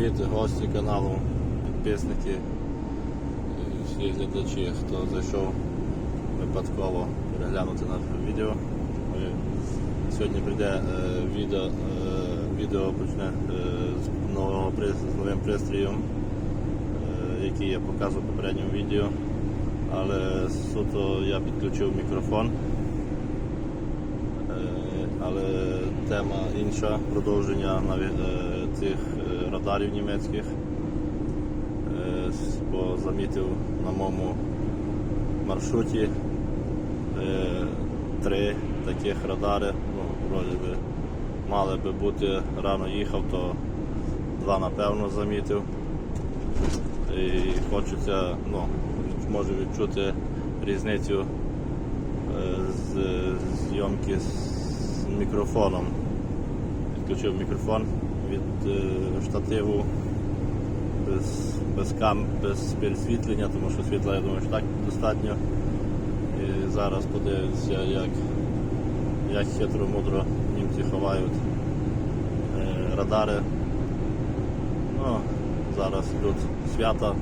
Привіт, гості каналу, підписники, і всі глядачі, хто зайшов випадково переглянути наше відео. Сьогодні прийде е, відео, е, відео почне е, з нового з новим пристроєм, який я показував в попередньому відео. Але суто я підключив мікрофон. Але тема інша, продовження наві- е, цих е, радарів німецьких. Е, Бо замітив на моєму маршруті е, три таких радари. Ну, вроді би, мали би бути рано їхав, то два напевно замітив. І хочеться, ну, може відчути різницю з зйомки з мікрофоном. Відключив мікрофон від е, штативу без, без, кам, без пересвітлення, тому що світла, я думаю, що так достатньо. І зараз подивимося, як, як хитро мудро німці ховають е, радари. Ну, зараз тут свята,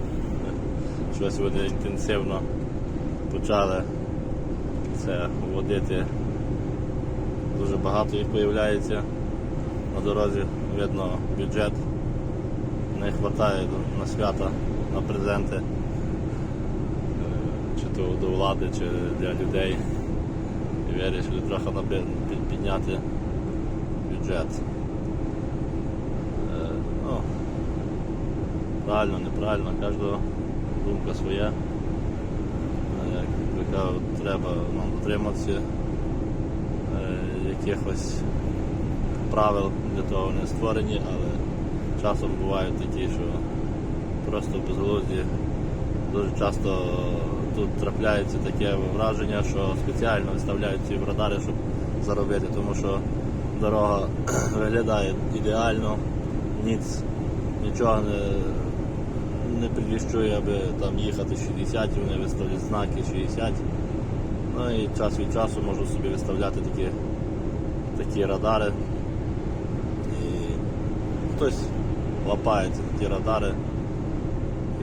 щось вони інтенсивно почали це водити. Дуже багато їх з'являється на дорозі, видно бюджет не вистачає на свята, на презенти, Е, чи то до влади, чи для людей. І вирішили трохи підняти бюджет. Е, Ну, правильно, неправильно, кожного думка своя. Е, Як треба ну, дотриматися якихось правил для того вони створені, але часом бувають такі, що просто безглузді. Дуже часто тут трапляється таке враження, що спеціально виставляють ці радари, щоб заробити, тому що дорога виглядає ідеально, ніц, нічого не, не підвіщує, аби там їхати 60, і вони виставлять знаки 60. Ну і час від часу можу собі виставляти такі, такі радари. Хтось лапається на ті радари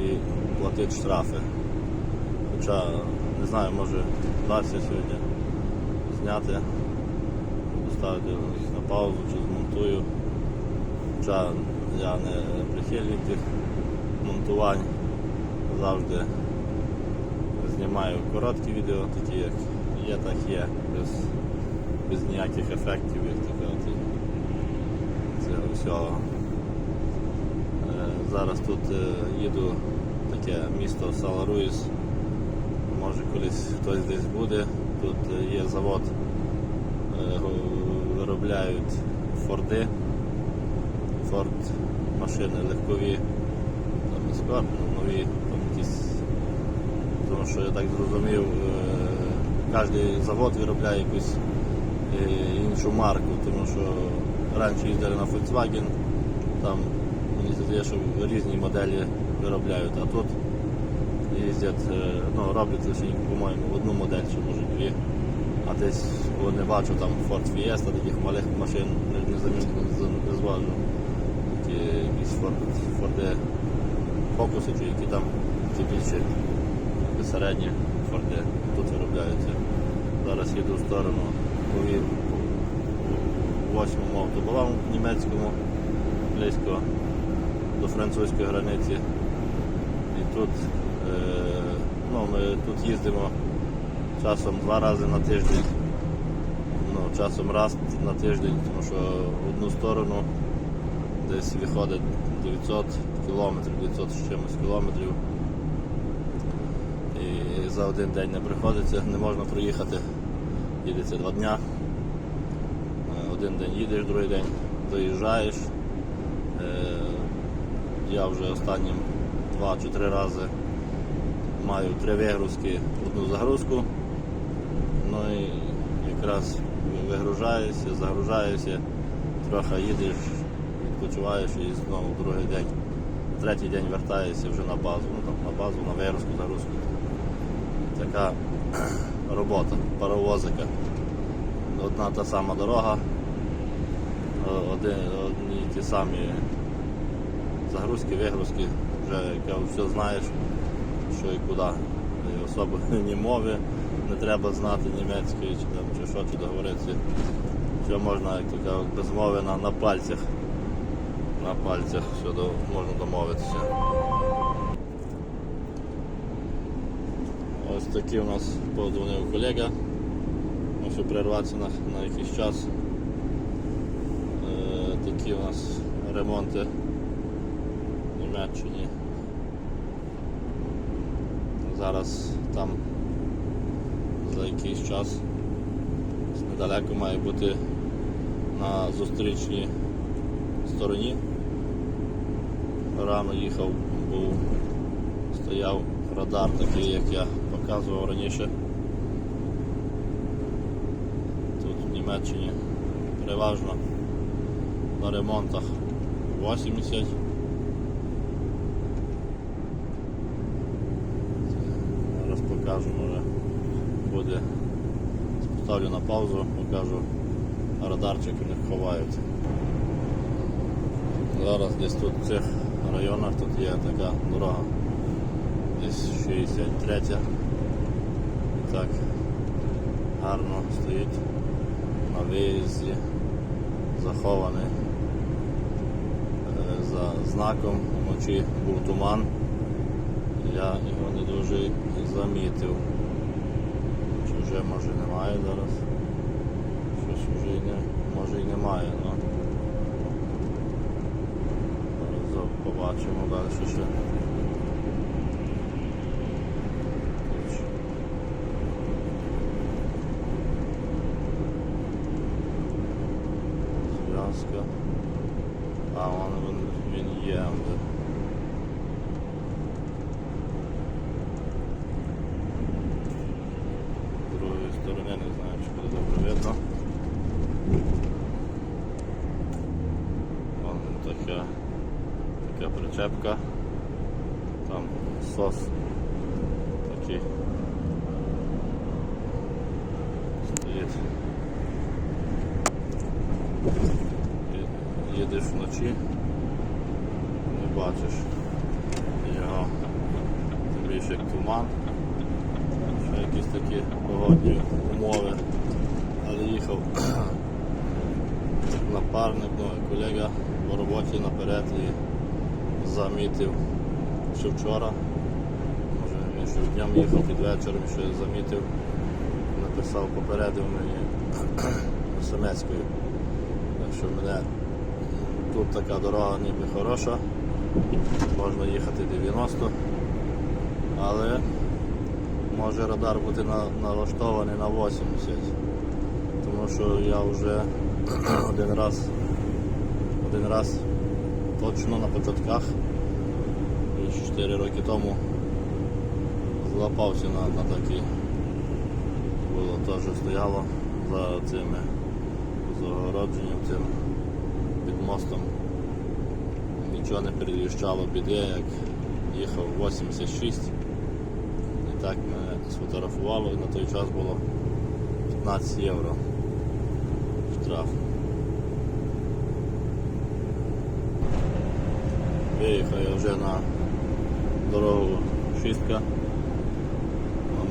і платить штрафи. Хоча, не знаю, може вдасться сьогодні зняти, поставити на паузу чи змонтую. Хоча я не прихильник тих монтувань, завжди знімаю короткі відео, такі як є, так є, без, без ніяких ефектів, як цього всього. Зараз тут е, їду таке місто Саларуїс. Може колись хтось десь буде. Тут є завод, е, виробляють Форди, Форд машини легкові, там ну, нові, там якісь. Тому що я так зрозумів, е, кожен завод виробляє якусь іншу марку, тому що раніше їздили на Volkswagen, там здається, що різні моделі виробляють, а тут їздять, е, ну, роблять лише, по-моєму, одну модель, чи може дві. А десь, бо не бачу там Ford Fiesta, таких малих машин не, не, замі- не зважу. Такі якісь Ford, Ford Focus, чи які там ті більші середні Форди тут виробляються. Зараз їду в сторону по восьмому автобалам німецькому, близько до французької границі. І тут, е, ну, ми тут їздимо часом два рази на тиждень, ну, часом раз на тиждень, тому що в одну сторону десь виходить 900 кілометрів, 900 з чимось кілометрів. І за один день не приходиться, не можна проїхати. Їдеться два дня. Е, Один день їдеш, другий день доїжджаєш. Я вже останнім два чи три рази маю три вигрузки, одну загрузку. Ну і якраз вигружаюся, загружаюся, трохи їдеш, відпочиваєш і знову другий день. Третій день вертаєшся вже на базу, ну там на базу, на вигрузку, загрузку. Така робота, паровозика. Одна та сама дорога, одні ті самі загрузки, вигрузки, вже як все знаєш, що і куди. І особо ні мови, не треба знати німецької чи, там, чи що, чи договоритися. Все можна, як кажуть, без мови на, на пальцях. На пальцях все до, можна домовитися. Ось такий у нас подзвонив колега. Мушу перерватися на, на якийсь час. Е, такі у нас ремонти Німеччині. Зараз там за якийсь час недалеко має бути на зустрічній стороні. Рано їхав, був, стояв радар такий, як я показував раніше. Тут в Німеччині переважно на ремонтах 80. Зараз покажу, може буде. Поставлю на паузу, покажу радарчик у них ховають. Зараз десь тут в цих районах тут є така дорога. Десь 63. Так, гарно стоїть на виїзді, захований е, за знаком. Вночі був туман. Я його не дуже замітив. Чи вже може немає зараз? Щось вже й не, може і немає, але Зараз побачимо далі ще. Зв'язка. А, вон він, він є. де. З другої сторони не знаю, чи буде добре видно. Вон така, така причепка. Там сос такий. Стоїть. Їдеш вночі, не бачиш його. Більше як туман. Ще якісь такі погодні умови. Але їхав напарник, ну, колега по роботі наперед і замітив ще вчора. Може днем їхав під вечором, ще замітив, написав, попередив мені. Так що мене тут така дорога ніби хороша, можна їхати 90, але може радар бути на, налаштований на 80. Тому що я вже один раз один раз точно на початках і 4 роки тому злапався на, такий. Було теж стояло за цими загородженням цим під мостом. Нічого не переїжджало біди, як їхав 86. І так мене сфотографувало і на той час було 15 євро штраф. Виїхав я вже на дорогу шістка,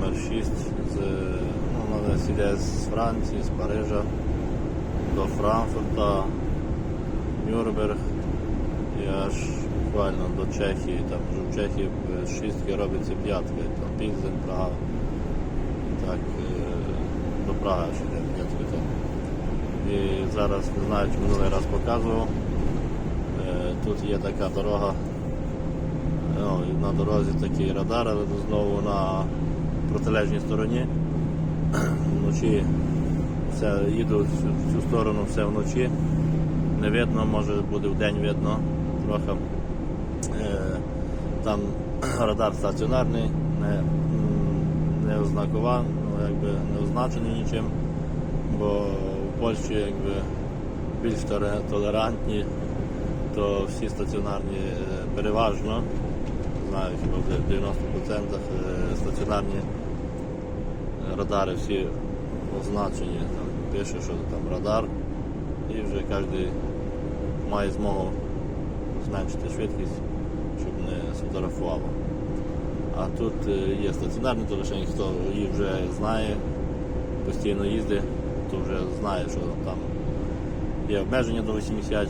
номер 6 з, ну, вона з Франції, з Парижа до Франкфурта, Нюрнберг і аж буквально до Чехії. Там вже в Чехії шістки робиться п'ятка, там Пільзен, Прага. І так е, до Прага ще йде п'ятка. там. І зараз не знаю, чи минулий раз показував. Е, Тут є така дорога. Ну, на дорозі такий радар, але знову на протилежній стороні. Вночі все, їду в цю- сторону все вночі. Не видно, може буде в день видно трохи. Е, Там радар стаціонарний, не, не ознакова, ну, якби не означений нічим, бо в Польщі якби більш толерантні, то всі стаціонарні е, переважно, знаю, в 90% е, стаціонарні радари всі означені. Там пише, що там радар, і вже кожен має змогу зменшити швидкість, щоб не сфотографувало. А тут е, є стаціонарний, то хто її вже знає, постійно їздить, то вже знає, що там є обмеження до 80.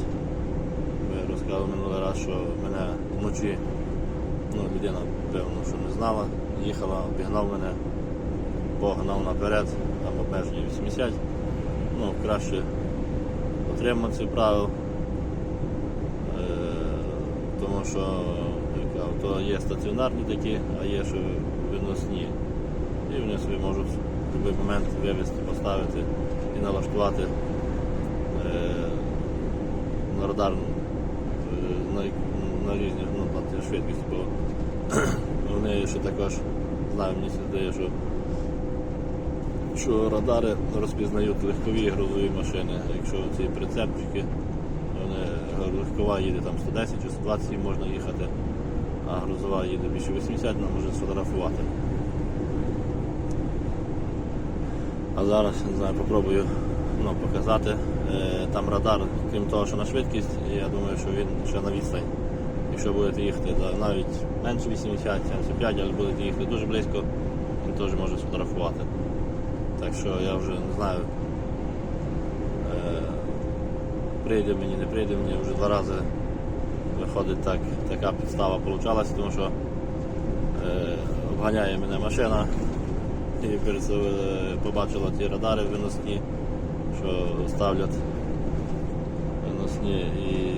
Ви розказали минулий раз, що мене вночі ну, людина, певно, що не знала, їхала, обігнав мене, погнав наперед, там обмеження 80. Ну, краще дотримуватися правил. Е, тому що я є стаціонарні такі, а є ще виносні. І вони собі можуть в будь-який момент вивезти, поставити і налаштувати е, на радар е, на, на різні ну, на швидкість, бо вони ще також знаю, мені здає, що що радари розпізнають легкові і грузові машини. Якщо ці прицепчики, вони легкова їде там 110 чи 120 можна їхати, а грузова їде більше 80, вона може сфотографувати. А зараз не знаю, попробую ну, показати. Е, Там радар, крім того, що на швидкість, я думаю, що він ще на відстань. Якщо будете їхати навіть менше 80, 75, але будете їхати дуже близько, він теж може сфотографувати. Так що я вже не знаю, е, прийде мені, не прийде мені, вже два рази виходить так, така підстава получалася, тому що е, обганяє мене машина і перед е, побачила ті радари виносні, що ставлять виносні і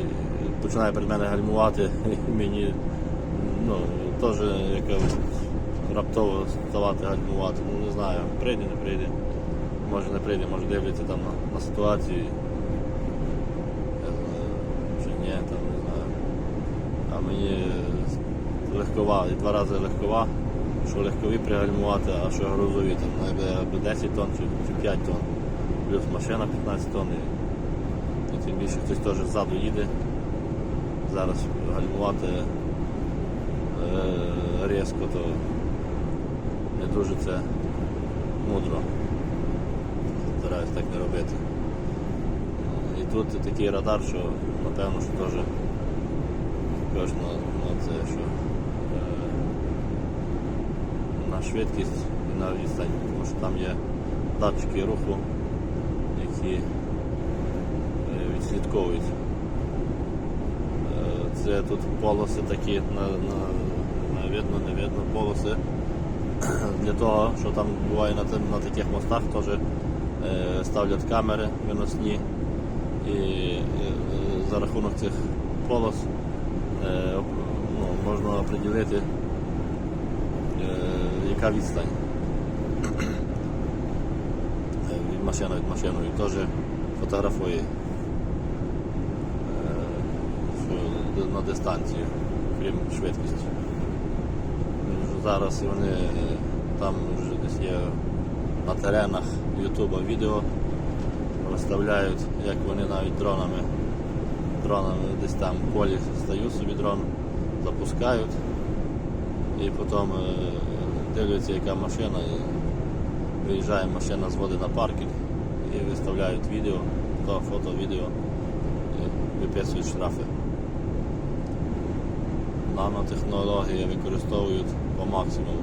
починає перед мене гальмувати і мені ну, теж яка раптово ставати гальмувати. Ну не знаю, прийде, не прийде. Може не прийде, може дивляться там на, на ситуацію. Чи ні, там не знаю. А мені легкова, і два рази легкова, що легкові пригальмувати, а що грузові, там навіть 10 тонн чи, чи 5 тонн. Плюс машина 15 тонн. І, і тим більше хтось теж ззаду їде. Зараз гальмувати е, різко, то не дуже це мудро. Стараюсь так не робити. І тут такий радар, що напевно, що теж також на, на це, що е, на швидкість і на відстань, тому що там є датчики руху, які е, відслідковують. Е, Це тут полоси такі, на, на, на видно, не видно полоси. Для того, що там буває на, тим- на таких мостах, теж е, ставлять камери виносні і е, за рахунок цих полос е, ну, можна оприділити, е, яка відстань від машини від машини і теж фотографує на дистанцію, крім швидкості. Зараз вони е, там вже десь є на теренах Ютуба відео виставляють, як вони навіть дронами, дронами десь там в полі стають собі дрон, запускають і потім е, дивляться, яка машина, і виїжджає машина, зводить на паркінг і виставляють відео, то фото, відео і виписують штрафи. Нанотехнології використовують по максимуму.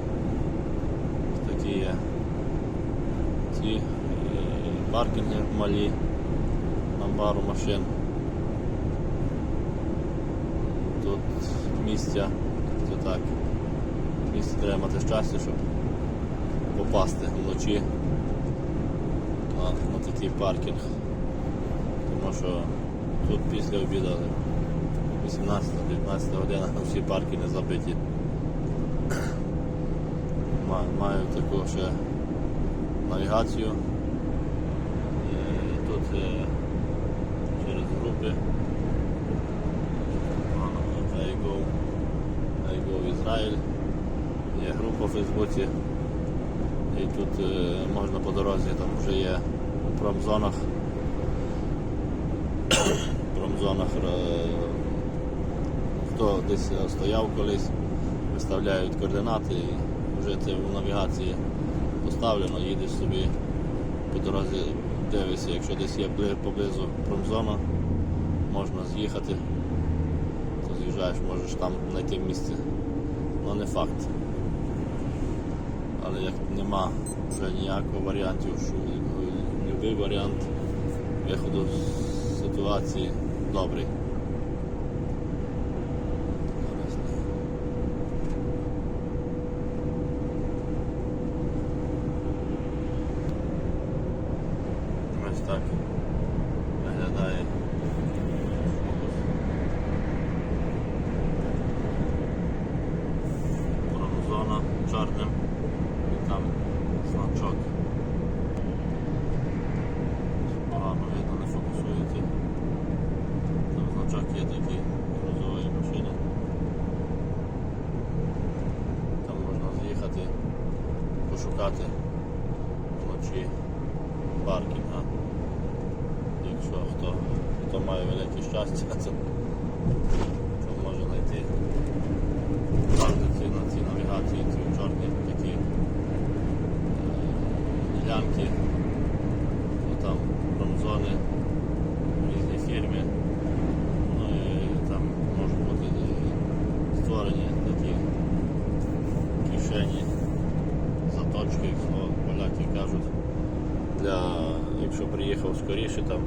Такі є ці е, паркінги малі на пару машин. Тут місця, це так, місце треба мати щастя, щоб попасти вночі на, на такий паркінг. Тому що тут після обіду 18-19 година всі паркінги забиті. Маю, ще навігацію. Е, Тут е, через групи I go Ізраїль. Є група в Фейсбуці. І тут е, можна по дорозі, там вже є у промзонах. промзонах е, хто десь стояв колись, виставляють координати вже це в навігації поставлено, їдеш собі по дорозі, дивишся, якщо десь є поблизу промзона, можна з'їхати, то під'їжджаєш, можеш там знайти місце. Ну не факт. Але як нема вже ніякого варіантів, що будь-який варіант виходу з ситуації добрий. Зараз не. Ось так виглядає фокус. Промзона чорним і там значок. Погано видно, не фокусується. Там значок є такий розової машини. Там можна заїхати, пошукати вночі паркінга. Якщо хто, хто має велике щастя, то, то може знайти паркінги на цій навігації, ці чорні такі е, ділянки, то там промзони, різні фірми. Ну і там можуть бути е, створені такі кишені, заточки, як слово поляки кажуть для, якщо приїхав скоріше, там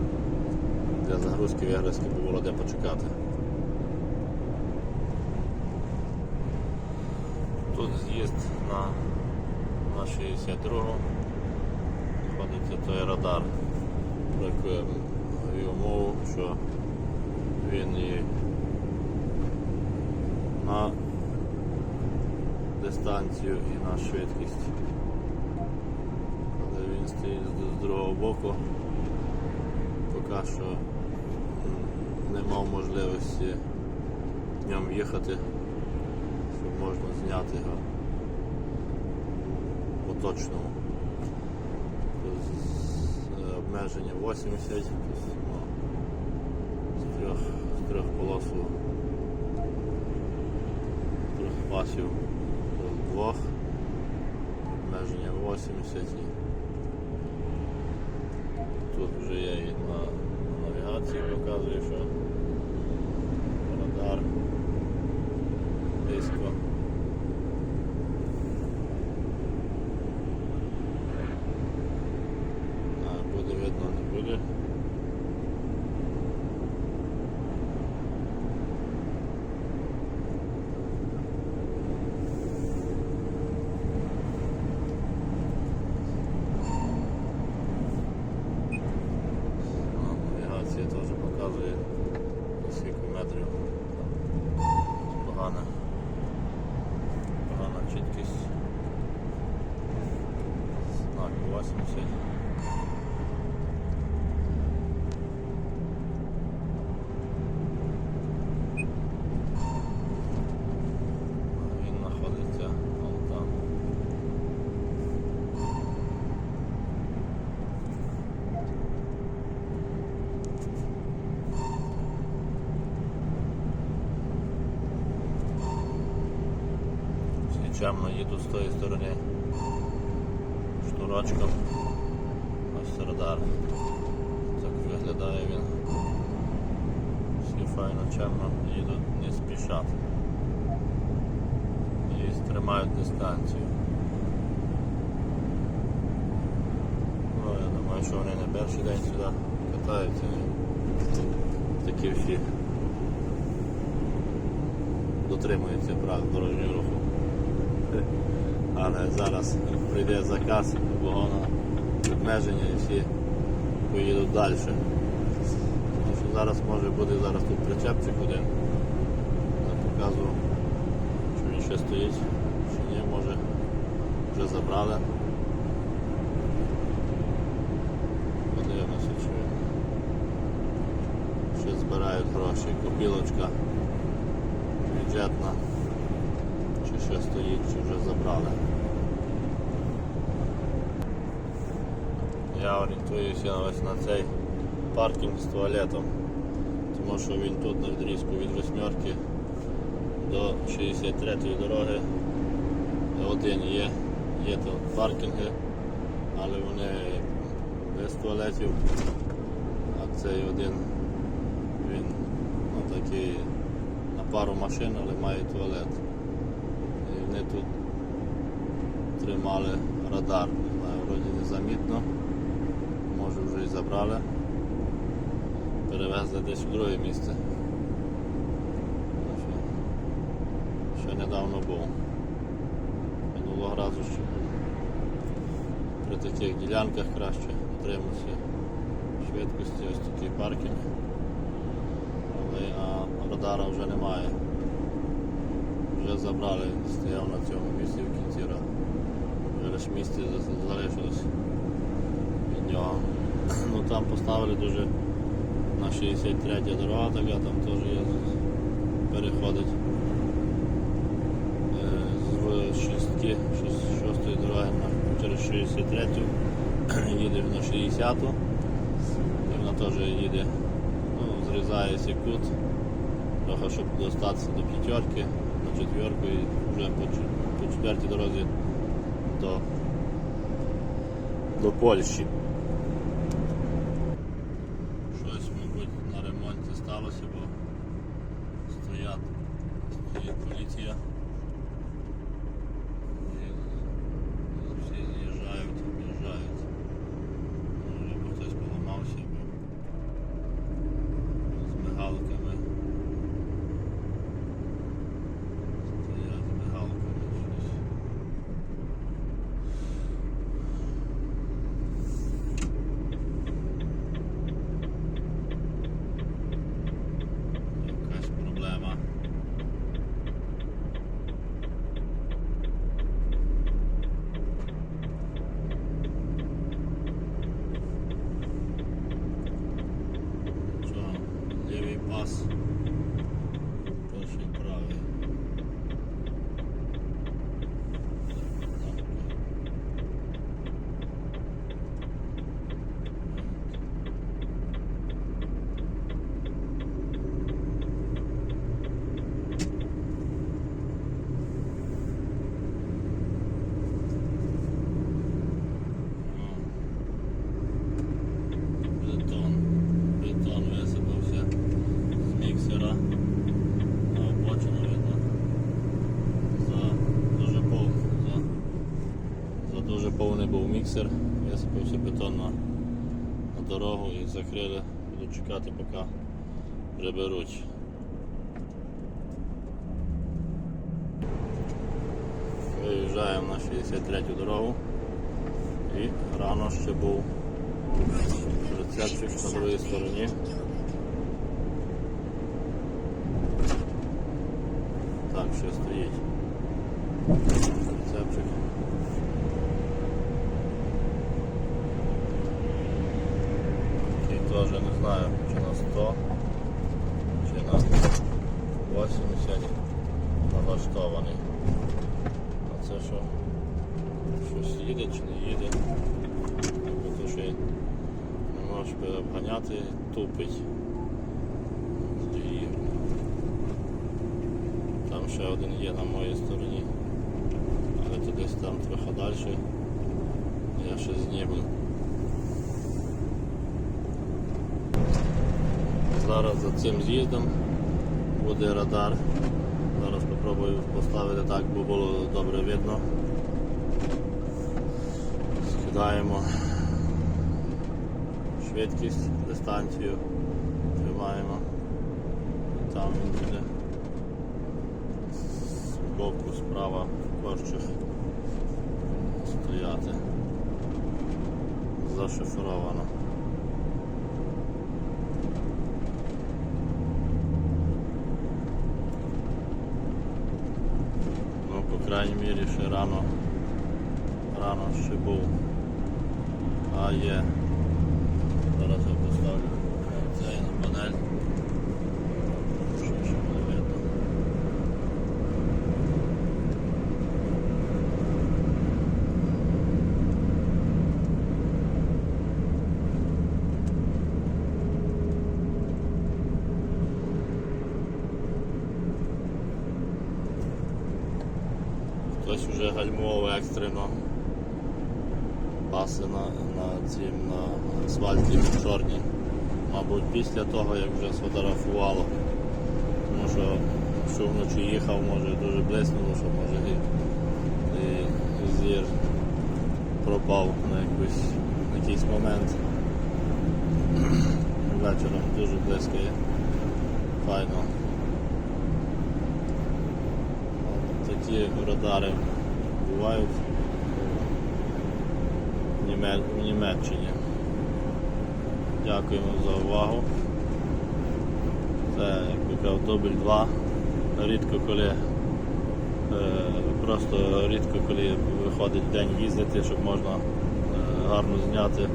для загрузки вигрузки було де почекати. Тут з'їзд на, на 62 знаходиться той радар, про яку я мову, що він і на дистанцію і на швидкість стоїть з- другого боку. Поки що не мав можливості днем їхати, щоб можна зняти його по точному. Тут е, обмеження 80, тут, ну, з трьох, з трьох полосу, трьох пасів до двох, обмеження 80 і Тут вже є і на навігації показує, що радар близько. А буде видно, не буде. А, Навігація теж показує скільки метрів. Погана. Погана чіткість. Знак 80. Він знаходиться вон там. Всі чемно їду з тої сторони шнурочком. Всі файно чемно їдуть, не спішать. І тримають дистанцію. Ну, я думаю, що вони не перший день сюди катаються. Такі всі дотримуються правил дорожнього руху. Але зараз прийде заказ, вагона обмеження і всі поїдуть далі. Зараз може бути зараз тут причепчик один. Я показував, що він ще стоїть, чи ні, може вже забрали. Подивимося, чи ще збирають гроші. Копілочка бюджетна. Чи ще стоїть, чи вже забрали. Я орієнтуюся ось на цей паркінг з туалетом, тому що він тут на відрізку від восьмерки до 63-ї дороги. Один є, є тут паркінги, але вони без туалетів, а цей один він ну, такий на пару машин, але мають туалет. І вони тут тримали радар. Не знаю, вроді незамітно. Може вже і забрали. Перевезли десь в друге місце. Що- Ще недавно був. Минулого разу ще. При таких ділянках краще дотримуватися швидкості, ось такий паркінг. Але а радара вже немає. Вже забрали, стояв на цьому місці в кінці ради. Вже лише місце залишилось від нього. Ну там поставили дуже на 63 дорога, така там теж є переходить. Е, з шістки, шіс- шостої дороги на, через 63 їдеш на 60 і вона теж їде, ну, зрізає секунд, трохи щоб достатися до п'ятерки, на четверку і вже по, по четвертій дорозі до, до Польщі. us. Міксер. Висипався бетон на, на дорогу і закрили. Буду чекати, поки приберуть. Виїжджаємо на 63 дорогу. І рано ще був рецепчик на другій стороні. Так, ще стоїть. Рецепчик. Такий теж не знаю, чи на 100, чи на 80 налаштований. А це що? Щось їде чи не їде? Бо то, що не можеш обганяти, тупить. Там ще один є на моїй стороні. Але то десь там трохи далі. Я ще зніму. Зараз за цим з'їздом буде радар. Зараз спробую поставити так, бо було добре видно. Скидаємо швидкість, дистанцію, тримаємо. І там він буде з боку справа корчих стояти. Зашифровано. Ну, по крайній мірі ще рано, рано ще був. А є. Зараз я поставлю цей на панель. Що ще буде видно. Хтось вже гальмував екстрено. Паси на, на цім на асфальті чорні. Мабуть, після того, як вже сфотографувало. Тому що що вночі їхав, може дуже блиснуло, що може і, і зір пропав на якийсь, на якийсь момент. Вечором дуже близько є. Файно. Такі радари бувають в Німеччині. Дякуємо за увагу. Це, як казав, дубль 2. Рідко коли е, просто рідко коли виходить день їздити, щоб можна е, гарно зняти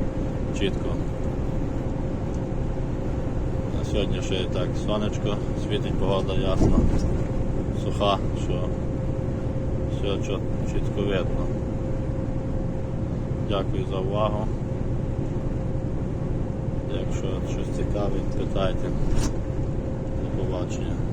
чітко. На сьогодні ще так сонечко, світить погода ясна, суха, що все чіт- чітко видно. Дякую за увагу. Якщо щось цікаве, питайте. До побачення.